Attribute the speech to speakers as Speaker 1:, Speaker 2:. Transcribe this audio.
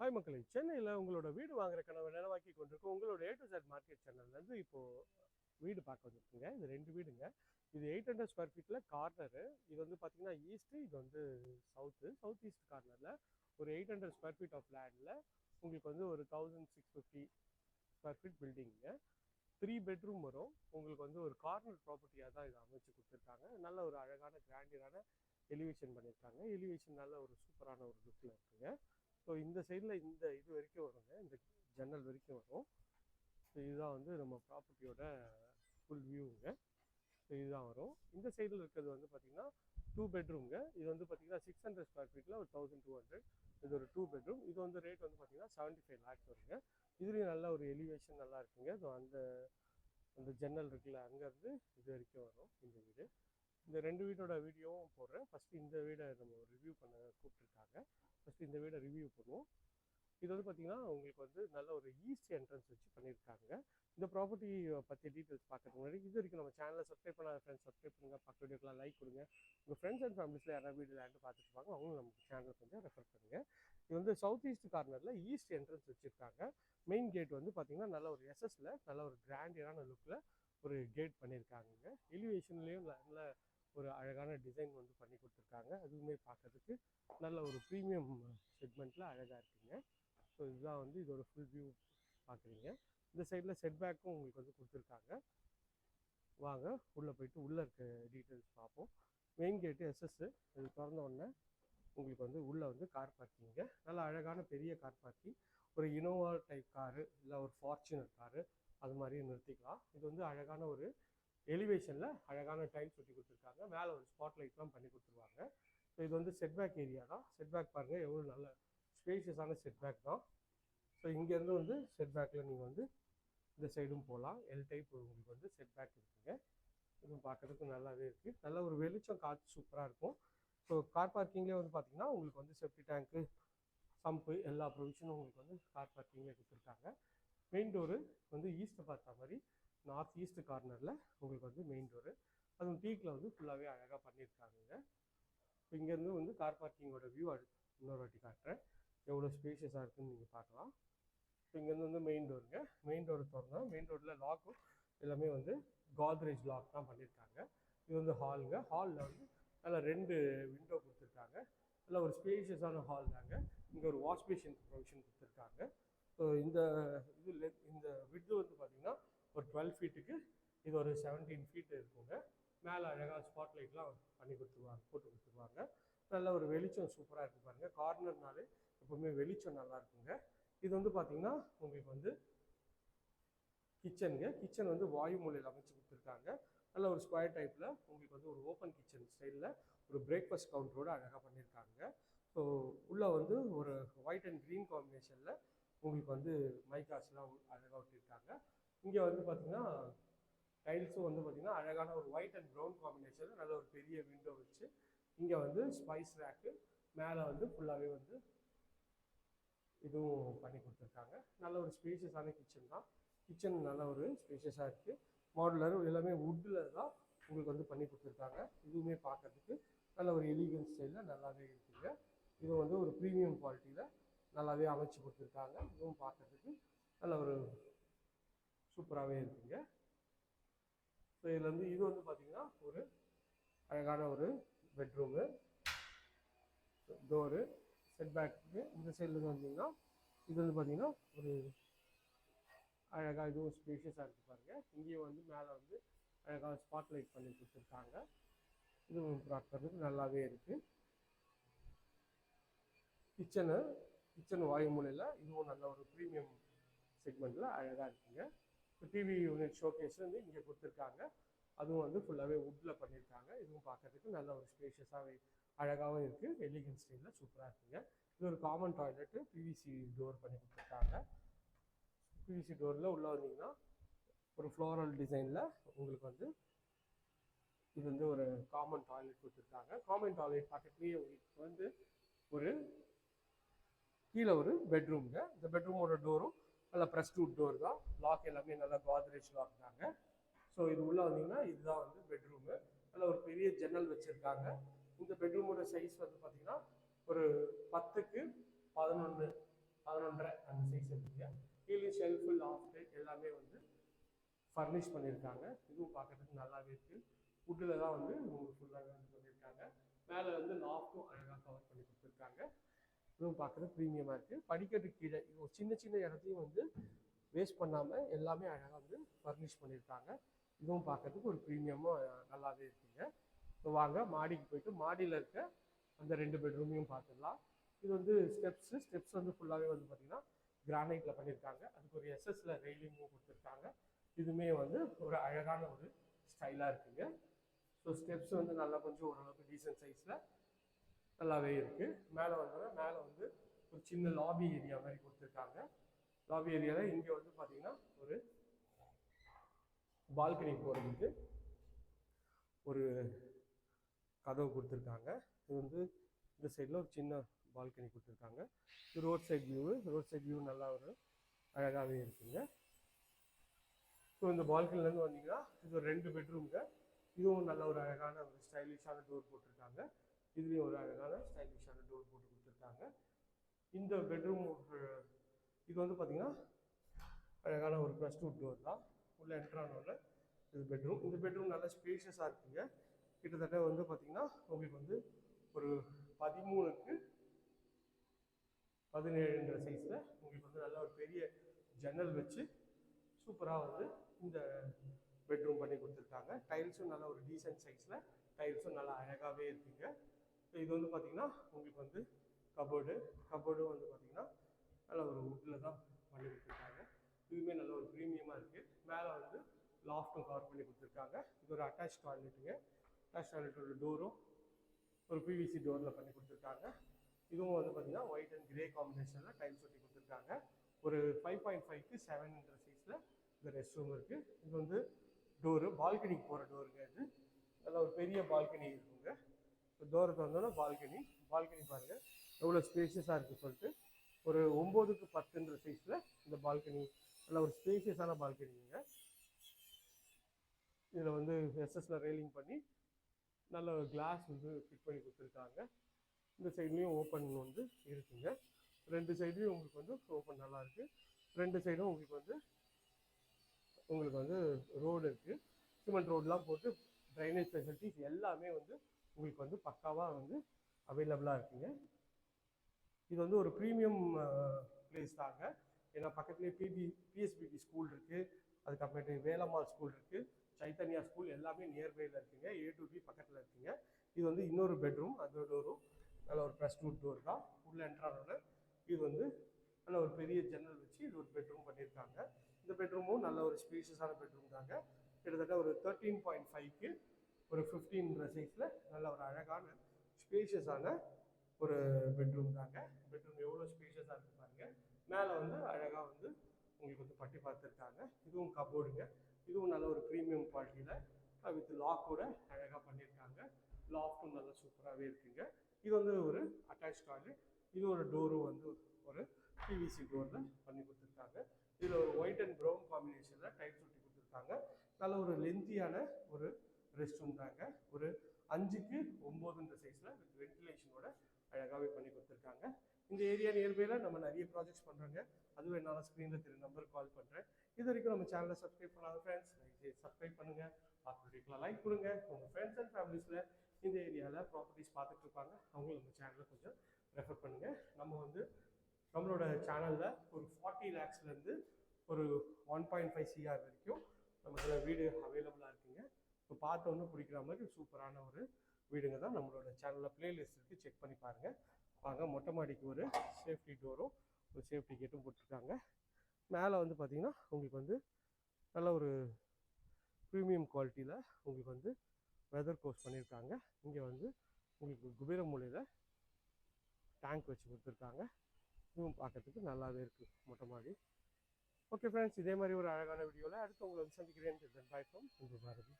Speaker 1: Hi மக்களை சென்னையில் உங்களோட வீடு வாங்குற கனவை நிலவாக்கி கொண்டிருக்கோம் உங்களோட ஏ டு செட் மார்க்கெட் சேனல்லேருந்து இப்போது வீடு பார்க்க வந்திருக்குங்க. இது ரெண்டு வீடுங்க. இது எயிட் ஹண்ட்ரட் ஸ்கொயர் ஃபீட்டில் கார்னரு இது வந்து பார்த்திங்கன்னா ஈஸ்ட்டு இது வந்து சவுத்து சவுத் ஈஸ்ட் கார்னரில் ஒரு eight hundred square feet of லேண்டில் உங்களுக்கு வந்து ஒரு thousand six fifty square feet பில்டிங்குங்க three bedroom வரும். உங்களுக்கு வந்து ஒரு கார்னர் ப்ராப்பர்ட்டியாக தான் இதை அமைச்சு கொடுத்துருக்காங்க. நல்ல ஒரு அழகான கிராண்டியரான எலிவேஷன் பண்ணியிருக்காங்க. எலிவேஷன் நல்ல ஒரு சூப்பரான ஒரு லுக்கில் இருக்குங்க. ஸோ இந்த சைடில் இந்த இது வரைக்கும் வருங்க. இந்த ஜன்னல் வரைக்கும் வரும். ஸோ இதுதான் வந்து நம்ம ப்ராப்பர்ட்டியோட ஃபுல் வியூங்க ஸோ இதுதான் வரும். இந்த சைடில் இருக்கிறது வந்து பார்த்திங்கன்னா டூ பெட்ரூம்ங்க இது வந்து பார்த்திங்கன்னா சிக்ஸ் ஹண்ட்ரட் ஸ்கொயர் ஃபீட்டில் ஒரு தௌசண்ட் டூ ஹண்ட்ரட் இது ஒரு டூ பெட்ரூம் இது வந்து ரேட் வந்து பார்த்திங்கன்னா செவன்ட்டி ஃபைவ் லேக்ஸ் வருங்க. இதுலேயும் நல்ல ஒரு எலிவேஷன் நல்லா இருக்குங்க. ஸோ அந்த அந்த ஜன்னல் இருக்குல்ல அங்கேருந்து இது வரைக்கும் வரும் இந்த வீடு. இந்த ரெண்டு வீட்டோட வீடியோவும் போடுறேன். ஃபஸ்ட்டு இந்த வீடை நம்ம ரிவ்யூ பண்ண கூப்பிட்ருக்காங்க ஃபஸ்ட்டு இந்த வீடை ரிவ்யூ பண்ணுவோம். இது வந்து பார்த்திங்கன்னா உங்களுக்கு வந்து நல்ல ஒரு ஈஸ்ட் என்ட்ரன்ஸ் வச்சு பண்ணியிருக்காங்க இந்த ப்ராப்பர்ட்டி பற்றி டீட்டெயில்ஸ் பார்க்கறதுக்கு முன்னாடி இது வரைக்கும் நம்ம சேனலை சப்ஸ்கிரைப் பண்ணாத ஃப்ரெண்ட்ஸ் சப்ஸ்கிரைப் பண்ணுங்கள் பக்க வீடியோக்கெலாம் லைக் கொடுங்க. உங்கள் ஃப்ரெண்ட்ஸ் அண்ட் ஃபேமிலிஸில் யாராவது வீடு லேண்டு பார்த்துட்டு இருப்பாங்க அவங்களும் நம்ம சேனலை கொஞ்சம் ரெஃபர் பண்ணுங்கள் இது வந்து சவுத் ஈஸ்ட் கார்னரில் ஈஸ்ட் என்ட்ரன்ஸ் வச்சுருக்காங்க. மெயின் கேட் வந்து பார்த்திங்கன்னா நல்ல ஒரு எஸ்எஸில் நல்ல ஒரு கிராண்டியரான லுக்கில் ஒரு கேட் பண்ணியிருக்காங்க எலிவேஷன்லேயும் நல்ல ஒரு அழகான டிசைன் வந்து பண்ணி கொடுத்துருக்காங்க. அதுவுமே பார்க்கறதுக்கு நல்ல ஒரு ப்ரீமியம் செக்மெண்ட்டில் அழகாக இருக்குங்க. ஸோ இதுதான் வந்து இதோட ஃபுல் வியூ பார்க்குறீங்க. இந்த சைடில் செட்பேக்கும் உங்களுக்கு வந்து கொடுத்துருக்காங்க. வாங்க உள்ளே போயிட்டு உள்ளே இருக்க டீட்டெயில்ஸ் பார்ப்போம். மெயின் கேட்டு எஸ்எஸ்ஸு இது திறந்த உடனே உங்களுக்கு வந்து உள்ளே வந்து கார் பார்க்கிங்க நல்லா அழகான பெரிய கார் பார்க்கிங் ஒரு இனோவா டைப் காரு இல்லை ஒரு ஃபார்ச்சுனர் காரு அது மாதிரி நிறுத்திக்கலாம். இது வந்து அழகான ஒரு எலிவேஷனில் அழகான டைல்ஸ் ஒட்டி கொடுத்துருக்காங்க. மேலே ஒரு ஸ்பாட் லைட்லாம் பண்ணி கொடுத்துருவாங்க. ஸோ இது வந்து செட்பேக் ஏரியா தான். செட்பேக் பாருங்கள் எவ்வளோ நல்ல ஸ்பேஷியஸான செட்பேக் தான். ஸோ இங்கேருந்து வந்து செட்பேக்கில் நீங்கள் வந்து இந்த சைடும் போகலாம் எல் டைப் உங்களுக்கு வந்து செட்பேக் இருக்குங்க. இதுவும் பார்க்குறதுக்கு நல்லாவே இருக்குது நல்ல ஒரு வெளிச்சம் காற்று சூப்பராக இருக்கும். ஸோ கார் பார்க்கிங்லேயே வந்து பார்த்திங்கன்னா உங்களுக்கு வந்து சேஃப்டி டேங்க்கு சம்பு எல்லா ப்ரொவிஷனும் உங்களுக்கு வந்து கார் பார்க்கிங்லேயே கொடுத்துருக்காங்க. மெயின் டோரு வந்து ஈஸ்ட்டை பார்த்த மாதிரி நார்த் ஈஸ்ட் கார்னரில் உங்களுக்கு வந்து மெயின் டோரு அதுவும் பீக்கில் வந்து ஃபுல்லாகவே அழகாக பண்ணியிருக்காங்க இப்போ இங்கேருந்து வந்து கார் பார்க்கிங்கோட வியூ அடுத்து இன்னொரு வாட்டி காட்டுறேன். எவ்வளோ ஸ்பேஷியஸாக இருக்குன்னு நீங்கள் பார்க்கலாம். இப்போ இங்கேருந்து வந்து மெயின் டோருங்க மெயின் டோர் திறந்தா மெயின் டோரில் லாக்கும் எல்லாமே வந்து காத்ரேஜ் லாக் தான் பண்ணியிருக்காங்க இது வந்து ஹாலுங்க ஹாலில் வந்து நல்லா ரெண்டு விண்டோ கொடுத்துருக்காங்க. நல்லா ஒரு ஸ்பேஷியஸான ஹால் தாங்க. இங்கே ஒரு வாஷ் பேஷன் ப்ரொவிஷன் கொடுத்துருக்காங்க. ஸோ இந்த இது இந்த விட்டு வந்து பார்த்திங்கன்னா ஒரு டுவெல் ஃபீட்டுக்கு இது ஒரு செவன்டீன் ஃபீட் இருக்குங்க. மேலே அழகாக ஸ்பாட் லைட்லாம் பண்ணி கொடுத்துருவாங்க போட்டு கொடுத்துருவாங்க. நல்ல ஒரு வெளிச்சம் சூப்பராக இருக்கு பாருங்கள் கார்னர்னாலே எப்பவுமே வெளிச்சம் நல்லா இருக்குங்க. இது வந்து பார்த்தீங்கன்னா உங்களுக்கு வந்து கிச்சனுங்க கிச்சன் வந்து வாயு மூலையில் அமைச்சு கொடுத்துருக்காங்க. நல்ல ஒரு ஸ்கொயர் டைப்பில் உங்களுக்கு வந்து ஒரு ஓப்பன் கிச்சன் ஸ்டைலில் ஒரு பிரேக்ஃபாஸ்ட் கவுண்டரோடு அழகாக பண்ணியிருக்காங்க ஸோ உள்ளே வந்து ஒரு ஒயிட் அண்ட் க்ரீன் காம்பினேஷனில் உங்களுக்கு வந்து மைக்காஸ்லாம் அழகாக ஒட்டியிருக்காங்க இங்கே வந்து பார்த்தீங்கன்னா டைல்ஸும் வந்து பார்த்தீங்கன்னா அழகான ஒரு ஒயிட் அண்ட் ப்ரௌன் காம்பினேஷன் நல்ல ஒரு பெரிய விண்டோ வச்சு இங்கே வந்து ஸ்பைஸ் ரேக்கு மேலே வந்து ஃபுல்லாகவே வந்து இதுவும் பண்ணி கொடுத்துருக்காங்க. நல்ல ஒரு ஸ்பேஷியஸான கிச்சன் தான். கிச்சன் நல்ல ஒரு ஸ்பேஷியஸாக இருக்குது மாடுலர் எல்லாமே வுட்டில் தான் உங்களுக்கு வந்து பண்ணி கொடுத்துருக்காங்க. இதுவுமே பார்க்கறதுக்கு நல்ல ஒரு எலிகன்ஸ் ஸ்டைலில் நல்லாவே இருக்குங்க. இது வந்து ஒரு ப்ரீமியம் குவாலிட்டியில் நல்லாவே அமைச்சு கொடுத்துருக்காங்க. இதுவும் பார்க்கறதுக்கு நல்ல ஒரு சூப்பராகவே இருக்குங்க. ஸோ இதில் வந்து இது வந்து பார்த்தீங்கன்னா ஒரு அழகான ஒரு பெட்ரூமு டோரு செட் பேக்கு இந்த சைடில் வந்தீங்கன்னா இது வந்து பார்த்தீங்கன்னா ஒரு அழகாக இதுவும் ஸ்பேஷியஸாக இருக்குது பாருங்கள் இங்கேயும் வந்து மேலே வந்து அழகாக ஸ்பாட் லைட் பண்ணி கொடுத்துருக்காங்க. இதுவும் பார்க்கறதுக்கு நல்லாவே இருக்குது கிச்சனு கிச்சன் வாயு மூலையில் இதுவும் நல்ல ஒரு ப்ரீமியம் செக்மெண்ட்டில் அழகாக இருக்குங்க. டிவி யூனிட் ஷோகேஸ் வந்து இங்கே கொடுத்துருக்காங்க. அதுவும் வந்து ஃபுல்லாகவே வுட்டில் பண்ணியிருக்காங்க இதுவும் பார்க்கறதுக்கு நல்ல ஒரு ஸ்பேஷியஸாகவே அழகாகவும் இருக்குது எலிகன் ஸ்டைலில் சூப்பராக இருக்குங்க. இது ஒரு காமன் டாய்லெட்டு பிவிசி டோர் பண்ணி கொடுத்துருக்காங்க. பிவிசி டோரில் உள்ளே வந்தீங்கன்னா ஒரு ஃப்ளோரல் டிசைனில் உங்களுக்கு வந்து இது வந்து ஒரு காமன் டாய்லெட் கொடுத்துருக்காங்க. காமன் டாய்லெட் பக்கத்துலேயே உங்களுக்கு வந்து ஒரு கீழே ஒரு பெட்ரூம்ங்க இந்த பெட்ரூமோட டோரும் நல்லா ப்ரெஸ் டூட் டோர் தான். லாக் எல்லாமே நல்லா காத்ரேஜ் லாக் தாங்க. ஸோ இது உள்ளே வந்தீங்கன்னா இதுதான் வந்து பெட்ரூமு நல்ல ஒரு பெரிய ஜன்னல் வச்சுருக்காங்க. இந்த பெட்ரூமோட சைஸ் வந்து பார்த்தீங்கன்னா ஒரு பத்துக்கு பதினொன்று பதினொன்றரை அந்த சைஸ் இருக்குங்க கீழே ஷெல்ஃபு லாஃப்ட்டு எல்லாமே வந்து ஃபர்னிஷ் பண்ணியிருக்காங்க இதுவும் பார்க்கறதுக்கு நல்லாவே இருக்குது வுட்டில் தான் வந்து உங்களுக்கு ஃபுல்லாக வந்து பண்ணியிருக்காங்க மேலே வந்து லாஃப்ட்டும் அழகாக கவர் பண்ணி கொடுத்துருக்காங்க. இதுவும் பார்க்குறது ப்ரீமியமாக இருக்குது படிக்கட்டு கீழே ஒரு சின்ன சின்ன இடத்தையும் வந்து வேஸ்ட் பண்ணாமல் எல்லாமே அழகாக வந்து ஃபர்னிஷ் பண்ணியிருக்காங்க. இதுவும் பார்க்கறதுக்கு ஒரு ப்ரீமியமாக நல்லாவே இருக்குங்க. இப்போ வாங்க மாடிக்கு போயிட்டு மாடியில் இருக்க அந்த ரெண்டு பெட்ரூமையும் பார்த்துடலாம். இது வந்து ஸ்டெப்ஸு ஸ்டெப்ஸ் வந்து ஃபுல்லாகவே வந்து பார்த்திங்கன்னா கிரானைட்டில் பண்ணியிருக்காங்க. அதுக்கு ஒரு எஸ்எஸ்ல ரெயிலிங்கும் கொடுத்துருக்காங்க. இதுவுமே வந்து ஒரு அழகான ஒரு ஸ்டைலாக இருக்குங்க. ஸோ ஸ்டெப்ஸ் வந்து நல்லா கொஞ்சம் ஓரளவுக்கு டீசென்ட் சைஸில் நல்லாவே இருக்குது மேலே வந்தோன்னா மேலே வந்து ஒரு சின்ன லாபி ஏரியா மாதிரி கொடுத்துருக்காங்க. லாபி ஏரியாவில் இங்கே வந்து பார்த்தீங்கன்னா ஒரு பால்கனி போகிறதுக்கு ஒரு கதவு கொடுத்துருக்காங்க. இது வந்து இந்த சைடில் ஒரு சின்ன பால்கனி கொடுத்துருக்காங்க. இது road side view road side view நல்லா ஒரு அழகாகவே இருக்குங்க. ஸோ இந்த பால்கனிலேருந்து வந்தீங்கன்னா இது ஒரு ரெண்டு பெட்ரூம்ங்க இதுவும் நல்ல ஒரு அழகான ஒரு ஸ்டைலிஷான டோர் போட்டிருக்காங்க. இதுலேயும் ஒரு அழகான ஸ்டைலிஷான டோர் போட்டு கொடுத்துருக்காங்க. இந்த பெட்ரூம் இது வந்து பார்த்தீங்கன்னா அழகான ஒரு ப்ளஸ் டூ டோர் தான். உள்ள என்ட்ரானோட இது பெட்ரூம். இந்த பெட்ரூம் நல்லா ஸ்பேஷியஸாக இருக்குங்க. கிட்டத்தட்ட வந்து பார்த்தீங்கன்னா உங்களுக்கு வந்து ஒரு பதிமூணுக்கு பதினேழுன்ற சைஸில் உங்களுக்கு வந்து நல்ல ஒரு பெரிய ஜன்னல் வச்சு சூப்பராக வந்து இந்த பெட்ரூம் பண்ணி கொடுத்துருக்காங்க. டைல்ஸும் நல்ல ஒரு டீசென்ட் சைஸில் டைல்ஸும் நல்லா அழகாகவே இருக்குங்க. இது வந்து பார்த்தீங்கன்னா உங்களுக்கு வந்து கபோர்டு கபோர்டும் வந்து பார்த்தீங்கன்னா நல்ல ஒரு வுட்டில் தான் பண்ணி கொடுத்துருக்காங்க. இதுவுமே நல்ல ஒரு ப்ரீமியமாக இருக்குது மேலே வந்து லாஃப்ட்டும் கவர் பண்ணி கொடுத்துருக்காங்க. இது ஒரு அட்டாச் டாய்லெட்டுங்க அட்டாச் டாய்லெட்டோட டோரும் ஒரு பிவிசி டோரில் பண்ணி கொடுத்துருக்காங்க. இதுவும் வந்து பார்த்தீங்கன்னா ஒயிட் அண்ட் கிரே காம்பினேஷனில் டைல்ஸ் ஒட்டி கொடுத்துருக்காங்க. ஒரு ஃபைவ் பாயிண்ட் ஃபைவ்க்கு செவன்ன்ற சைஸில் இந்த ரெஸ்ட் ரூம் இருக்குது இது வந்து டோரு பால்கனிக்கு போகிற டோருங்க இது. நல்ல ஒரு பெரிய பால்கனி இருக்குங்க. டோரை திறந்தோன்னா பால்கனி பால்கனி பாருங்கள் எவ்வளோ ஸ்பேஷியஸாக இருக்குது சொல்லிட்டு. ஒரு ஒம்போதுக்கு பத்துன்ற சைஸில் இந்த பால்கனி நல்ல ஒரு ஸ்பேஷியஸான பால்கனிங்க இதில் வந்து எஸ்எஸ்ல ரெயிலிங் பண்ணி நல்ல ஒரு கிளாஸ் வந்து ஃபிட் பண்ணி கொடுத்துருக்காங்க. இந்த சைட்லேயும் ஓப்பன் வந்து இருக்குங்க. ரெண்டு சைட்லேயும் உங்களுக்கு வந்து ஓப்பன் நல்லாயிருக்கு ரெண்டு சைடும் உங்களுக்கு வந்து உங்களுக்கு வந்து ரோடு இருக்குது சிமெண்ட் ரோடெலாம் போட்டு ட்ரைனேஜ் ஃபெசிலிட்டிஸ் எல்லாமே வந்து உங்களுக்கு வந்து பக்காவாக வந்து அவைலபிளாக இருக்குங்க. இது வந்து ஒரு ப்ரீமியம் பிளேஸ் தாங்க. ஏன்னா பக்கத்துலேயே பிபி பிஎஸ்பிபி ஸ்கூல் இருக்குது அதுக்கப்புறமேட்டு வேலம்மாள் ஸ்கூல் இருக்குது சைத்தன்யா ஸ்கூல் எல்லாமே நியர்பையில் இருக்குங்க. ஏ டு பி பக்கத்தில் இருக்குங்க. இது வந்து இன்னொரு பெட்ரூம் அது டோரும் நல்ல ஒரு ப்ரெஸ் டூ டோர் தான். உள்ள என்ட்ரானோட இது வந்து நல்ல ஒரு பெரிய ஜன்னல் வச்சு இது ஒரு பெட்ரூம் பண்ணியிருக்காங்க. இந்த பெட்ரூமும் நல்ல ஒரு ஸ்பேஷியஸான பெட்ரூம் தாங்க. கிட்டத்தட்ட ஒரு தேர்ட்டீன் பாயிண்ட் ஃபைவ்க்கு ஒரு ஃபிஃப்டீன்ற சைஸில் நல்ல ஒரு அழகான ஸ்பேஷியஸான ஒரு பெட்ரூம் தாங்க. பெட்ரூம் எவ்வளோ ஸ்பேஷியஸாக இருக்கு பாருங்க. மேலே வந்து அழகாக வந்து உங்களுக்கு வந்து பட்டி பார்த்துருக்காங்க. இதுவும் கபோர்டுங்க இதுவும் நல்ல ஒரு ப்ரீமியம் குவாலிட்டியில் வித் லாக்கோட அழகாக பண்ணியிருக்காங்க லாஃப்ட்டும் நல்லா சூப்பராகவே இருக்குங்க. இது வந்து ஒரு அட்டாச் டாய்லெட் இது ஒரு டோரும் வந்து ஒரு பிவிசி டோரில் பண்ணி கொடுத்துருக்காங்க. இதில் ஒரு ஒயிட் அண்ட் ப்ரௌன் காம்பினேஷனில் டைல்ஸ் ஒட்டி கொடுத்துருக்காங்க. நல்ல ஒரு லென்த்தியான ஒரு ரெஸ்ட் ரூம் தாங்க ஒரு அஞ்சுக்கு ஒம்போதுன்ற சைஸில் வித் வென்டிலேஷனோட அழகாகவே பண்ணி கொடுத்துருக்காங்க. இந்த ஏரியா நியர்பையில் நம்ம நிறைய ப்ராஜெக்ட்ஸ் பண்ணுறோங்க அதுவும் என்னால் ஸ்க்ரீனில் தெரிய நம்பருக்கு கால் பண்ணுறேன் இது வரைக்கும் நம்ம சேனலை சப்ஸ்கிரைப் பண்ணாத ஃப்ரெண்ட்ஸ் சப்ஸ்கிரைப் பண்ணுங்கள் ஆட்டோமேட்டிக்கலாக லைக் கொடுங்க. உங்கள் ஃப்ரெண்ட்ஸ் அண்ட் ஃபேமிலிஸில் இந்த ஏரியாவில் ப்ராப்பர்ட்டிஸ் பார்த்துட்டு இருப்பாங்க. அவங்களும் நம்ம சேனலை கொஞ்சம் ரெஃபர் பண்ணுங்கள் நம்ம வந்து நம்மளோட சேனலில் ஒரு ஃபார்ட்டி லேக்ஸ்லேருந்து ஒரு ஒன் பாயிண்ட் ஃபைவ் சிஆர் வரைக்கும் நம்ம வீடு அவைலபிளாக இருக்குது பார்த்தோன்னு பிடிக்கிற மாதிரி சூப்பரான ஒரு வீடுங்க தான் நம்மளோட சேனலில் பிளேலிஸ்ட் இருக்குது செக் பண்ணி பாருங்கள் வாங்க மொட்டை மாடிக்கு ஒரு சேஃப்டி டோரும் ஒரு சேஃப்டி கேட்டும் போட்டிருக்காங்க. மேலே வந்து பார்த்திங்கன்னா உங்களுக்கு வந்து நல்ல ஒரு ப்ரீமியம் குவாலிட்டியில் உங்களுக்கு வந்து வெதர் கோர்ஸ் பண்ணியிருக்காங்க இங்கே வந்து உங்களுக்கு குபீர மூலையில் டேங்க் வச்சு கொடுத்துருக்காங்க. இதுவும் பார்க்கறதுக்கு நல்லாவே இருக்குது மொட்டை மாடி. ஓகே ஃப்ரெண்ட்ஸ் இதே மாதிரி ஒரு அழகான வீடியோவில் அடுத்து உங்களை வந்து சந்திக்கிறேன். Bye from Bharathi.